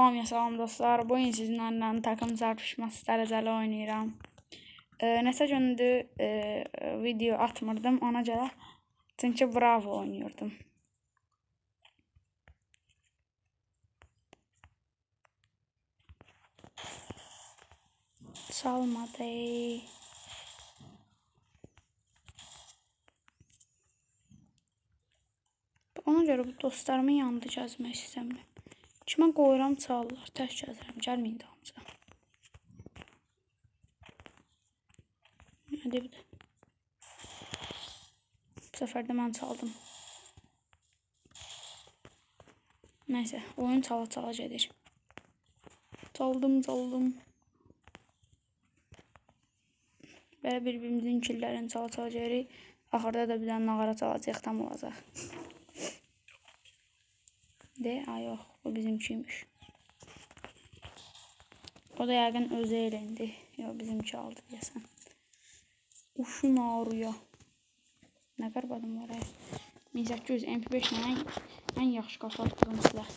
Hamıya salam dostlar. Bu gün sizinlə takım çarpışması dərəcəli oynayıram. E, nəsə gündür e, video atmırdım ona görə. Çünki Bravo oynuyordum. Salmadı. Ona görə bu dostlarımın yanında gəzmək istəmirəm. Kimə qoyuram çalırlar, tək gəzirəm, gəlməyin dalımca. Hadi bir də. Bu səfər də mən çaldım. Nəysə, oyun çala-çala gedir. Çaldım, çaldım. Belə bir-birimizin killərini çala-çala gedirik. Axırda da bir dənə nağara çalacaq, tam olacaq. De, ay yox, bu bizimkiymiş. O da yəqin özü eləndi. Yox, bizimki aldı deyəsən. Uşun ağrıya. Nə qarbadım var ay. 1800 MP5 ilə ən, yaxşı kafa attığım silah.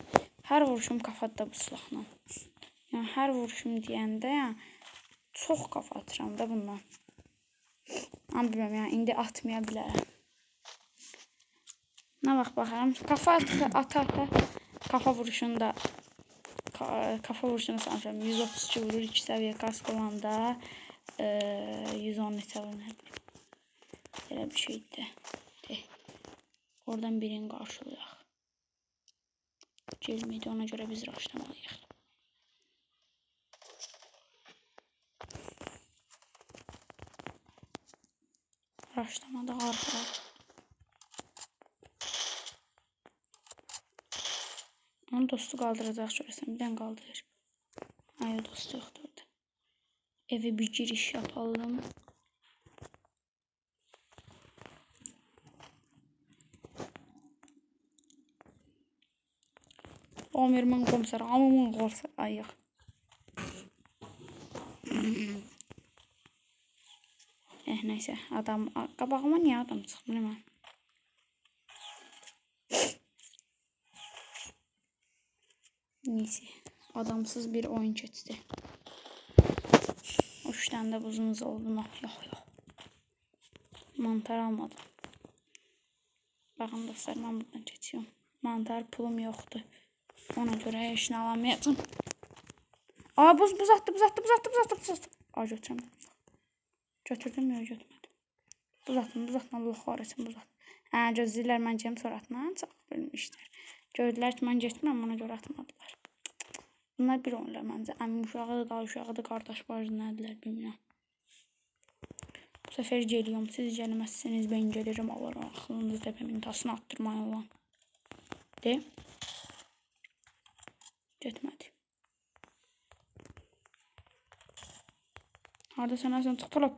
Hər vuruşum kafa atdı bu silahla. Yəni hər vuruşum deyəndə yəni çox kafa atıram da bundan. Amma bilmirəm, yəni indi atmaya bilərəm. Nə vaxt baxaram, kafa ata ata, ata kafa vuruşunda kafa vuruşunda sanırım 132 vurur 2 seviye kask olanda e, 110 neçə vurur. Belə bir şeydi. De. Oradan birini qarşılayaq. Gelməydi ona görə biz raşlamalıyıq. Raşlamada arxalar. Onun dostu kaldıracak şurası. Birden kaldırır. Hayır dostu yoktu orada. Eve bir giriş yapalım. Amirman komiser, amamın komiser. Ay yok. eh neyse adam qabağıma niye adam çıxmır mən? Neyse. Adamsız bir oyun geçti. Üç tane de buzumuz oldu. Yok yok yok. Mantar almadım. Bakın dostlar ben buradan geçiyorum. Mantar pulum yoktu. Ona göre işini alamayacağım. Aa buz buz attı buz attı buz attı buz attı buz attı. Aa götüremedim. Götürdüm ya götürmedim. Buz attım buz attım Allah kahretsin buz attım. Ha gözlülər mən cəm sonra çox bilmişlər. Gördülər ki mən getmirəm ona görə atmadılar. Bunlar bir oyunlar məncə. Əmim uşağıdır, dayı uşağıdır, qardaş bacı nədirlər bilmirəm. Bu səfər geliyorum. Siz gəlməzsiniz, ben gelirim. Alaram axılınızı təpəmin tasını attırmayın olan. De. Getmədi. Harda sən əsən tutula.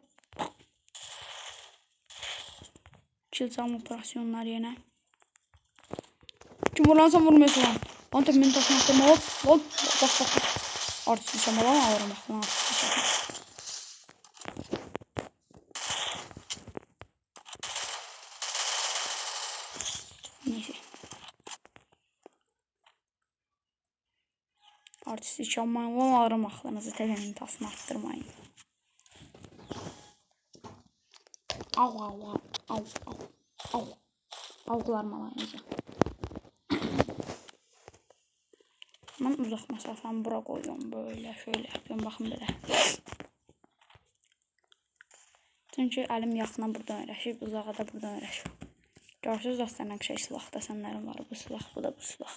Kill çalma operasyonlar yenə. Kim vurlansa vurmuyorsun lan. Lan tepemin tasını attırma hop hop. Bak bak bak. Artık yaşamadan alırım bak. Lan artık yaşamadan. Neyse. Artist yaşamayın. Lan alırım aklınızı. Tepemin tasını attırmayın. Au au au. Au au. Au. Avlarım alayınca. Ben uzak mesafemi bura koyuyorum böyle şöyle yapıyorum bakın böyle. Çünkü əlim yaxına buradan öyrəşib, uzağa da buradan öyrəşib. Görsünüz dostlar nə şey silahda sənlərim var. Bu silah, bu da bu silah.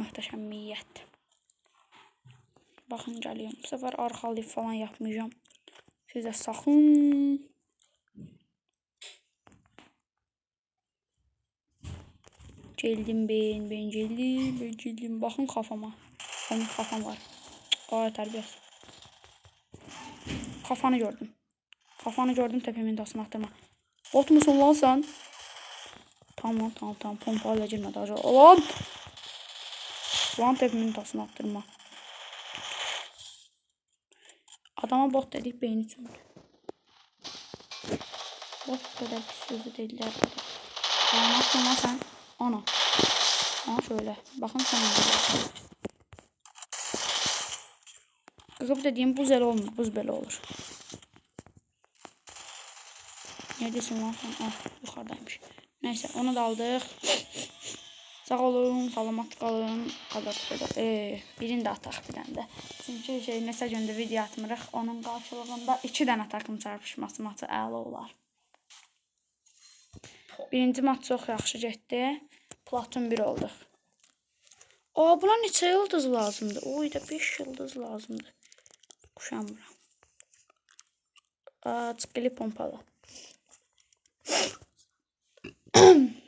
Möhtəşəmiyyət. Baxın gəliyorum. Bu səfər arxalayıb falan yapmayacağım. Siz də sakın Geldim ben, ben geldim, ben geldim. Bakın kafama. Benim kafam var. Gayet terbiyesiz. Kafanı gördüm. Kafanı gördüm tepemin tasını attırma. Bot musun lan sen? Tamam tamam tamam pompayla girmedi acaba. Lan! Lan tepemin tasını attırma. Adama bot dedik beyni söndü. Bot kadar pis sözü dediler. Anlatsana sen. Ana. Ama şöyle. Bakın sana. Qıqıb dediyim buz elə olmur. Buz belə olur. Neredesin lan sen? Ah yukarıdaymış. Neyse onu da aldık. Sağ olun, salamat qalın. Kadar kadar. Ee, birini də ataq bir dənə də. Çünki şey neçə gündür video atmırıq. Onun qarşılığında 2 dənə takım çarpışması maçı əla olar. Birinci maç çox yaxşı getdi. Platon 1 olduq. Aa buna neçə yıldız lazımdır? Oy da 5 yıldız lazımdır. Kuşanmıram. Aa çıqqılı pompalı.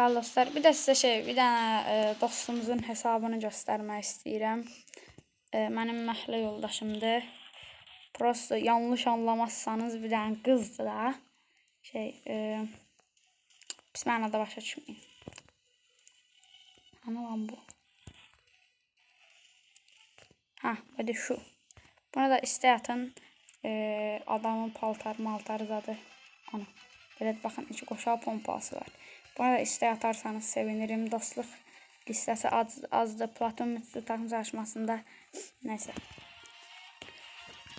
Bəli dostlar, bir də sizə şey, bir dənə e, dostumuzun hesabını göstərmək istəyirəm. E, mənim məhəllə yoldaşımdır. Prosto yanlış anlamazsanız bir dənə qızdır da. Şey, e, pis mənada başa düşməyin. Hani lan bu? Ha, hadi şu. Buna da istey atın. E, adamın paltar maltar zadı. Ana. Belə baxın, içi qoşal pompası var. Buna da istey atarsanız sevinirim. Dostluq listəsi az, azdır. Platon mütüzü takım çalışmasında. Nəysə.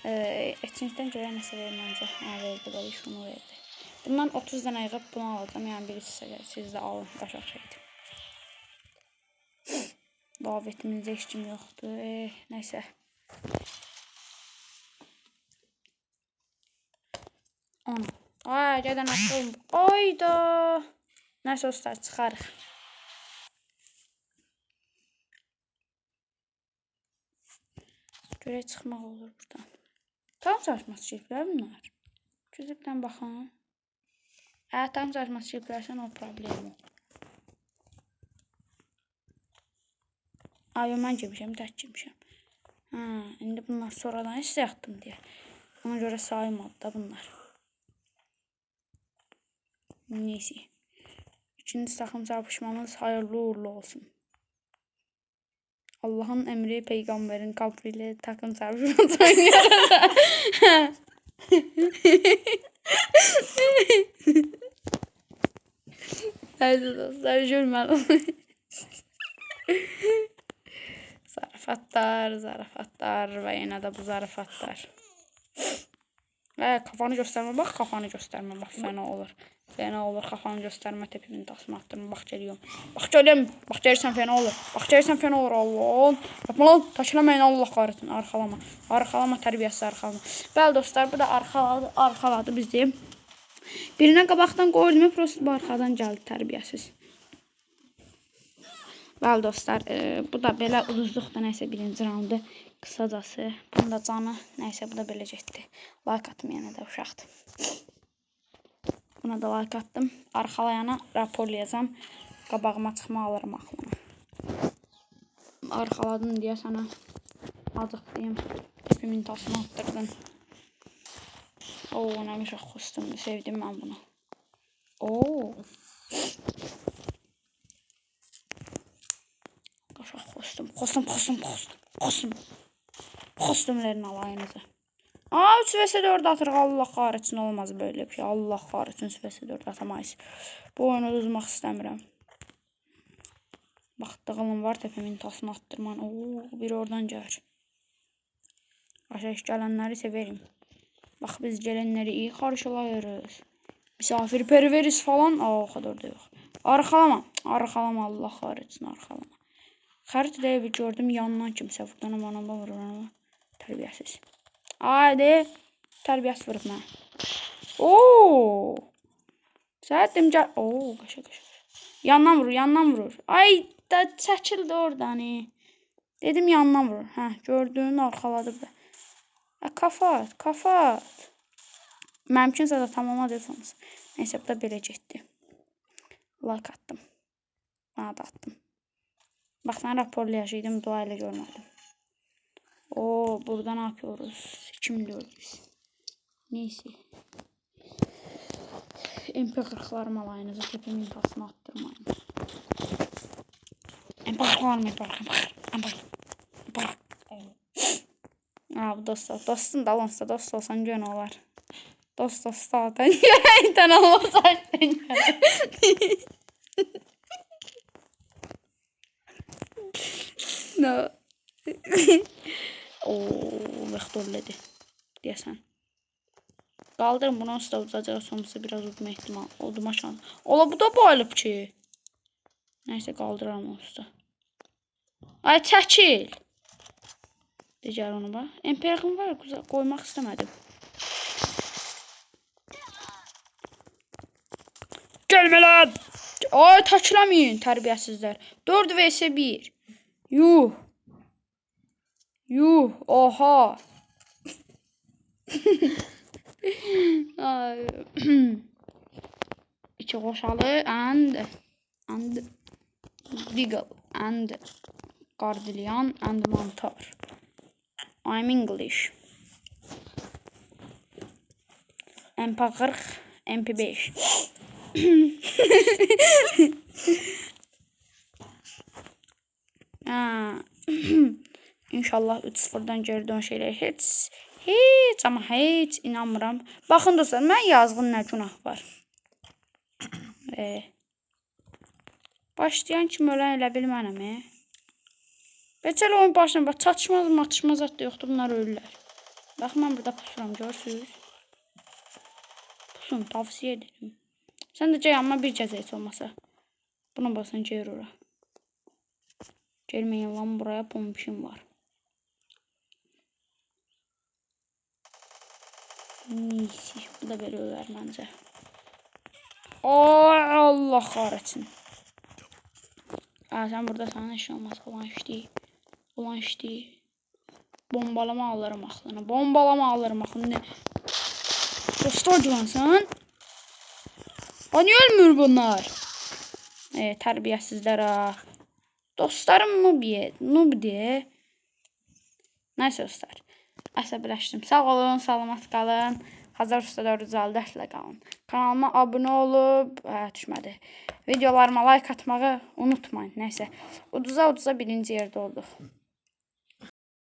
Ee, Etçinkdən görə nəsə verməncə. Hə, verdi, belə şunu verdi. Bundan 30 dənə yığıb bunu alacağım. Yəni biri sizə, siz də alın. Başa şeydir. Davetimizdə heç kim yoxdur. Eh, nəysə. Onu. Ay, gedən açılım. Ayda. Nəysə dostlar, çıxarıq. Görək çıxmaq olur buradan. Tam çalışması şifrlər bunlar. Güzübdən baxın. Hə, tam çalışması şifrlərsən o problem o. Ay, mən girmişəm, tək girmişəm. Hə, indi bunlar sonradan hiss yaxdım deyə. Ona görə saymadı da bunlar. Neyse. İkinci takım çarpışmamız hayırlı uğurlu olsun. Allah'ın emri peygamberin kabriyle takım çarpışması oynuyoruz. Haydi dostlar gülmədim. zarafatlar, zarafatlar ve yine de bu zarafatlar. Hə, kafanı göstərmə. Bax, kafanı göstərmə. Bax, fəna olur. Fəna olur. Kafanı göstərmə. Tepimin tasını attırma. Bax, gəliyom. Bax, gəliyom. Bax, gəlirsən fəna olur. Bax, gəlirsən fəna olur. Allah. Yapma lan. Taşılamayın Allah qarıtın. Arxalama. Arxalama. Tərbiyəsi arxalama. Bəli, dostlar. Bu da arxaladı. Arxaladı bizim. Birinə qabaqdan qoydum. Prost bu arxadan gəldi. Tərbiyəsiz. Bəli, dostlar. E, bu da belə uduzduq da nəsə birinci raundu. Qısacası. Bunun da canı nəysə bu da belə getdi. Like atmayana da uşaqdır. Buna da like attım. Arxalayana raporlayacağam. Qabağıma çıxma alırım axlıma. Arxaladın deyə sənə azıq deyim. Tepimin tasını attırdın. Oo, nə uşaq xustum. Sevdim mən bunu. Oo. Uşaq xustum. Xustum, xustum, xustum. Xustum. Xustumların alayınızı. Aa 3 vs 4 atırıq. Allah kahretsin olmaz böyle bir şey. Allah kahretsin 3 vs 4 atamayız. Bu oyunu uzmaq istəmirəm. Baxdığım var təpəmin tasını attırman. Oo, bir oradan gəlir. Aşağı gələnləri severim. Bak biz gelenleri iyi karşılayırız. Misafirperveriz falan. Aa o kadar da yok. Arkalama. Arkalama Allah kahretsin arkalama. Haritada bir gördüm yandan kimse buradan ama bana vurur ama. Terbiyesiz. Haydi. Terbiyesiz mənə. Oo. Səhətdim gəl. Oo, qaşa qaşa. Yandan vurur, yandan vurur. Ay da çəkildi oradan. Dedim yandan vurur. Hə, gördün, arxaladı da. Ha, kafa at, kafa at. Mümkünsə də tamamladırsınız. Neysə, bu da belə getdi. Like attım. Bana da attım. Bak ben raporlayacağım, dua ile görmedim. O burada ne yapıyoruz? Kim diyoruz biz? Neyse. MP40'larım alayınızı tepemin tasını attırmayın. MP40'larım MP40 MP40 Abi dost ol. Dostun da olsa dost olsan gön olar. Dost dost zaten yüreğinden olmaz zaten. no. Vektörledi. Deyəsən. Qaldırın bunu onsuz da uzacağı sonrası biraz udma ihtimal. Udma şans. Ola bu da bayılıb ki. Neyse qaldıraram onsuz da. Ay çəkil. Digər onu bax. Empirikum var qoymaq istəmədim. Gəlmə lan. Ay taçlamayın tərbiyəsizlər. 4 vs 1. Yuh. Yuh. Oha. Ay. İki qoşalı and and Deagle and Gardilian and Mantar. I'm English. MP40, MP5. Ha. İnşallah 3-0-dan geri dönüşəcək. Heç heç amma heç inanmıram. Baxın dostlar, mən yazğın nə günah var. E. Başlayan kimi ölən elə bil mənəm. E. Beçələ oyun başına bax çatışmaz, matışmaz də yoxdur, bunlar ölürlər. Bax mən burada pusuram, görürsüz? Pusun, tavsiyə edirəm. Sən də gəl amma bir gəzə heç olmasa. Buna basın gəl ora. Gelmeyin lan buraya pompişim var. Neyse, bu da böyle öler bence. Ay Allah kahretsin. Aa, sen burada sana iş olmaz. Ulan işte. Ulan işte. Bombalama alırım aklını. Bombalama alırım aklını. Dostlar güvensen. Hani ölmür bunlar. Evet, terbiyesizler ah. Dostlarım noob, ye, noob diye. Neyse dostlar. Əsəbləşdim. Sağ olun, salamat qalın. Hazır Usta 454 ilə qalın. Kanalıma abunə olub, hə, düşmədi. Videolarıma like atmağı unutmayın. Nəysə, uduza birinci yerdə olduq.